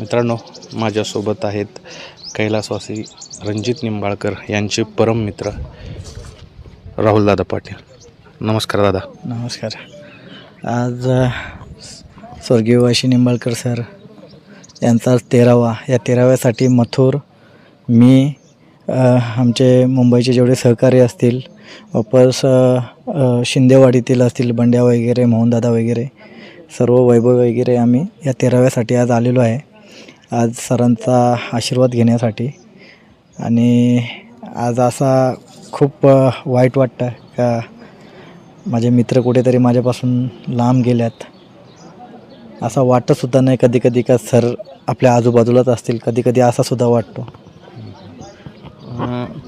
मित्रांनो माझ्यासोबत आहेत कैलासवासी रणजित निंबाळकर यांचे परम मित्र राहुलदादा पाटील. नमस्कार दादा. नमस्कार. आज अ, स्वर्गीय वाशी निंबाळकर सर यांचा आज तेरावा या तेराव्यासाठी मथुर मी अ, आमचे मुंबईचे जेवढे सहकारी असतील वापस अ, अ, शिंदेवाडीतील असतील बंड्या वगैरे मोहनदादा वगैरे सर्व वैभव वगैरे आम्ही या तेराव्यासाठी आज आलेलो आहे. आज सरांचा आशीर्वाद घेण्यासाठी. आणि आज असा खूप वाईट वाटतं का माझे मित्र कुठेतरी माझ्यापासून लांब गेल्यात. असं वाटतसुद्धा नाही कधी कधी का सर आपल्या आजूबाजूलाच असतील. कधी कधी असासुद्धा वाटतो.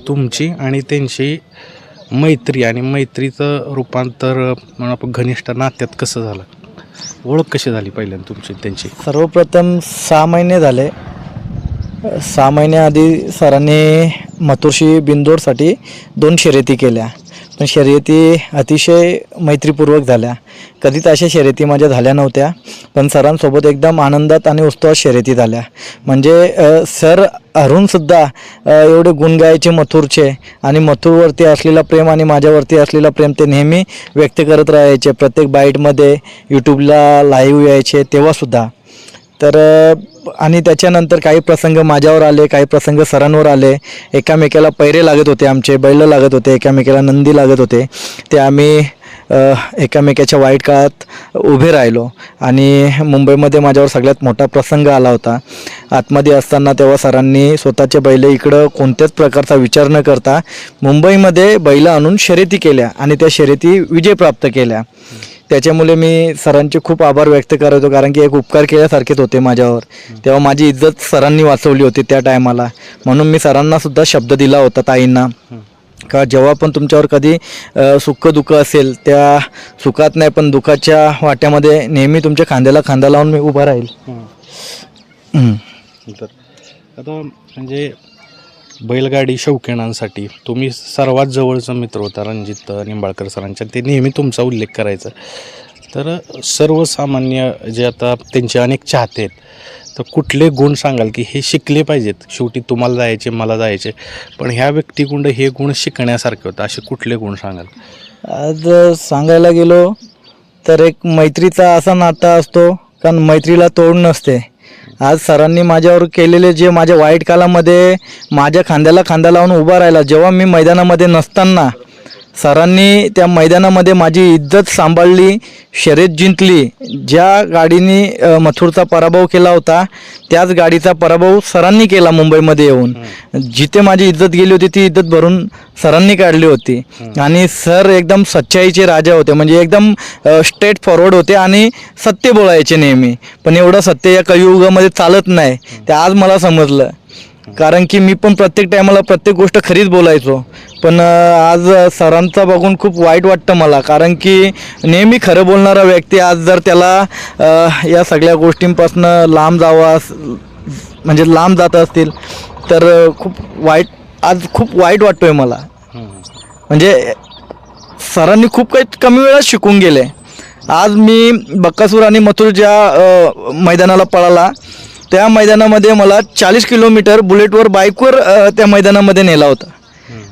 तुमची आणि त्यांची मैत्री आणि मैत्रीचं रूपांतर म्हणून आपण घनिष्ठ नात्यात कसं झालं? ओळख कशी झाली पहिल्यांदा तुमची त्यांची? सर्वप्रथम सहा महिने झाले. सहा महिन्याआधी सरांनी मथुरशी बिंदोरसाठी दोन शर्यती केल्या. पण शर्यती अतिशय मैत्रीपूर्वक झाल्या. कधीच अशा शर्यती माझ्या झाल्या नव्हत्या पण सरांसोबत एकदम आनंदात आणि उत्सवात शर्यती झाल्या. म्हणजे सर अरुणसुद्धा एवढे गुण गायचे मथुरचे आणि मथुरवरती असलेला प्रेम आणि माझ्यावरती असलेला प्रेम ते नेहमी व्यक्त करत राहायचे. प्रत्येक बाईटमध्ये यूट्यूबला लाईव्ह यायचे तेव्हासुद्धा. तर आणि त्याच्यानंतर काही प्रसंग माझ्यावर आले काही प्रसंग सरांवर आले. एकामेकाला पैरे लागत होते आमचे बैल लागत होते एकामेकाला नंदी लागत होते. ते आम्ही एकामेकाच्या वाईट काळात उभे राहिलो. आणि मुंबईमध्ये माझ्यावर सगळ्यात मोठा प्रसंग आला होता. आतमध्ये असताना तेव्हा सरांनी स्वतःचे बैल इकडं कोणत्याच प्रकारचा विचार न करता मुंबईमध्ये बैल आणून शर्यती केल्या आणि त्या शर्यती विजय प्राप्त केल्या. त्याच्यामुळे मी सरांचे खूप आभार व्यक्त करतो कारण की एक उपकार केल्यासारखेच होते माझ्यावर. तेव्हा माझी इज्जत सरांनी वाचवली होती त्या टायमाला. म्हणून मी सरांना सुद्धा शब्द दिला होता ताईंना. का जेव्हा पण तुमच्यावर कधी सुख दुःख असेल त्या सुखात नाही पण दुःखाच्या वाट्यामध्ये नेहमी तुमच्या खांद्याला खांदा लावून मी उभा राहील. आता म्हणजे बैलगाडी शौकीनांसाठी तुम्ही सर्वात जवळचा मित्र होता रणजित निंबाळकर सरांच्या. ते नेहमी तुमचा उल्लेख करायचा. तर सर्वसामान्य जे आता त्यांचे अनेक चाहते आहेत तर कुठले गुण सांगाल की हे शिकले पाहिजेत? शेवटी तुम्हाला जायचे मला जायचे. पण ह्या व्यक्तिगुंड हे गुण शिकण्यासारखे होतं. असे कुठले गुण सांगाल? आज सांगायला गेलो तर एक मैत्रीचा असा नाता असतो कारण मैत्रीला तोड नसते. आज सरांनी माझ्यावर केलेले जे माझ्या वाईट कालामध्ये माझ्या खांद्याला खांदा लावून उभा राहिला जेव्हा मी मैदानामध्ये नसताना सरांनी त्या मैदानामध्ये माझी इज्जत सांभाळली शर्यत जिंकली. ज्या गाडीने मथुरचा पराभव केला होता त्याच गाडीचा पराभव सरांनी केला मुंबईमध्ये येऊन. जिथे माझी इज्जत गेली होती ती इज्जत भरून सरांनी काढली होती. आणि सर एकदम सच्चाईचे राजा होते म्हणजे एकदम स्ट्रेट फॉरवर्ड होते आणि सत्य बोलायचे नेहमी. पण एवढं सत्य या कलियुगामध्ये चालत नाही. ते आज मला समजलं. कारण की मी पण प्रत्येक टायमाला प्रत्येक गोष्ट खरीच बोलायचो. पण आज सरांचा बघून खूप वाईट वाटतं मला. कारण की नेहमी खरं बोलणारा व्यक्ती आज जर त्याला या सगळ्या गोष्टींपासून लांब जावा म्हणजे लांब जात असतील तर खूप वाईट आज खूप वाईट वाटतोय मला. म्हणजे सरांनी खूप काही कमी वेळात शिकून गेले. आज मी बक्कासूर आणि मथुर ज्या मैदानाला पळाला. त्या मैदानामध्ये मला चाळीस किलोमीटर बुलेटवर बाईकवर त्या मैदानामध्ये नेला होता.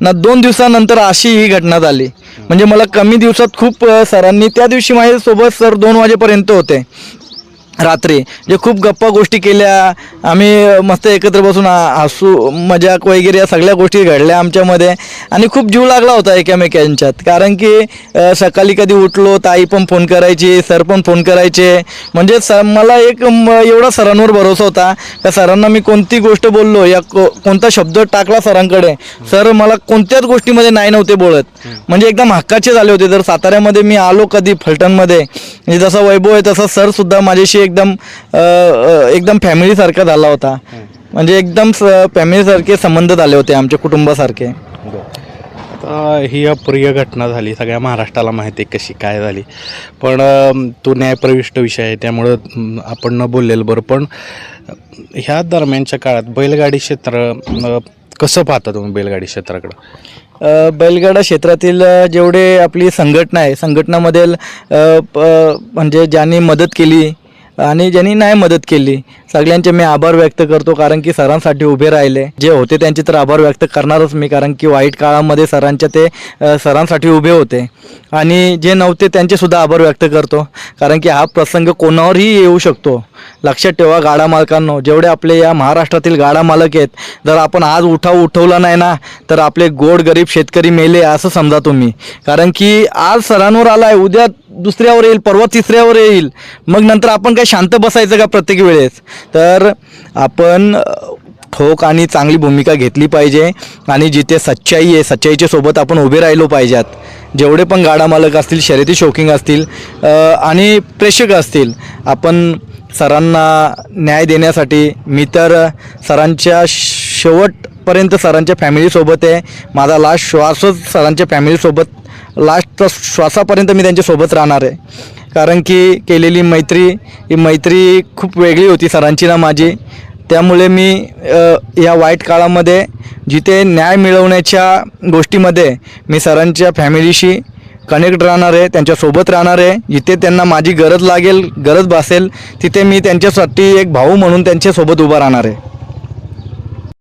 ना दोन दिवसानंतर अशी ही घटना झाली. म्हणजे मला कमी दिवसात खूप सरांनी त्या दिवशी माझ्यासोबत सर दोन वाजेपर्यंत होते. रात्री. जे खूप गप्पा गोष्टी केल्या. आम्ही मस्त एकत्र बसून हसू मजाक वगैरे या सगळ्या गोष्टी घडल्या आमच्यामध्ये. आणि खूप जीव लागला होता एकामेकांच्यात. कारण की सकाळी कधी उठलो ताई पण फोन करायची सर पण फोन करायचे. म्हणजे स मला एक म, एवढा सरांवर भरोसा होता. त्या सरांना मी कोणती गोष्ट बोललो या को कोणता शब्द टाकला सरांकडे सर मला कोणत्याच गोष्टीमध्ये नाही नव्हते बोलत. म्हणजे एकदम हक्काचे झाले होते. जर साताऱ्यामध्ये मी आलो कधी फलटणमध्ये म्हणजे वैभव आहे तसं सरसुद्धा माझ्याशी एकदम एकदम फॅमिलीसारखा झाला होता. म्हणजे एकदम फॅमिलीसारखे संबंध झाले होते आमच्या कुटुंबासारखे. आता ही अप्रिय घटना झाली सगळ्या महाराष्ट्राला माहिती आहे कशी काय झाली. पण तो न्यायप्रविष्ट विषय आहे त्यामुळं आपण न बोललेलं बरं. पण ह्या दरम्यानच्या काळात बैलगाडी क्षेत्र कसं पाहता तुम्ही बैलगाडी क्षेत्राकडं? बैलगाडा क्षेत्रातील जेवढे आपली संघटना आहे संघटनामधील म्हणजे ज्यांनी मदत केली आणि ज्यांनी नाही मदत केली सगळ्यांचे मी आभार व्यक्त करतो कारण की सरांसाठी उभे राहिले. जे होते त्यांचे तर आभार व्यक्त करणारच मी कारण की वाईट काळामध्ये सरांच्या ते सरांसाठी उभे होते. आणि जे नव्हते त्यांचेसुद्धा आभार व्यक्त करतो कारण की हा प्रसंग कोणावरही येऊ शकतो. लक्षात ठेवा गाडा मालकांनो जेवढे आपले या महाराष्ट्रातील गाडा मालक आहेत जर आपण आज उठाव उठवला नाही ना तर आपले गोड गरीब शेतकरी मेले असं समजा तुम्ही. कारण की आज सरांवर आलाय उद्या दुसऱ्यावर येईल परवा तिसऱ्यावर येईल. मग नंतर आपण काय शांत बसायचं का प्रत्येक वेळेस? तर आपण ठोक आणि चांगली भूमिका घेतली पाहिजे आणि जिथे सच्चाई आहे सच्चाईच्या सोबत आपण उभे राहिलो पाहिजेत. जेवढे पण गाडा मालक असतील शर्यती शौकिंग असतील आणि प्रेक्षक असतील आपण सरांना न्याय देण्यासाठी मी तर सरांच्या शेवटपर्यंत सरांच्या फॅमिलीसोबत आहे. माझा लास्ट श्वासच सरांच्या फॅमिलीसोबत लास्ट श्वासापर्यंत मी त्यांच्यासोबत राहणार आहे. कारण की केलेली मैत्री ही मैत्री खूप वेगळी होती सरांची ना माझी. त्यामुळे मी या वाईट काळामध्ये जिथे न्याय मिळवण्याच्या गोष्टीमध्ये मी सरांच्या फॅमिलीशी कनेक्ट राहणार आहे त्यांच्यासोबत राहणार आहे. जिथे त्यांना माझी गरज लागेल गरज भासेल तिथे मी त्यांच्यासाठी एक भाऊ म्हणून त्यांच्यासोबत उभा राहणार आहे.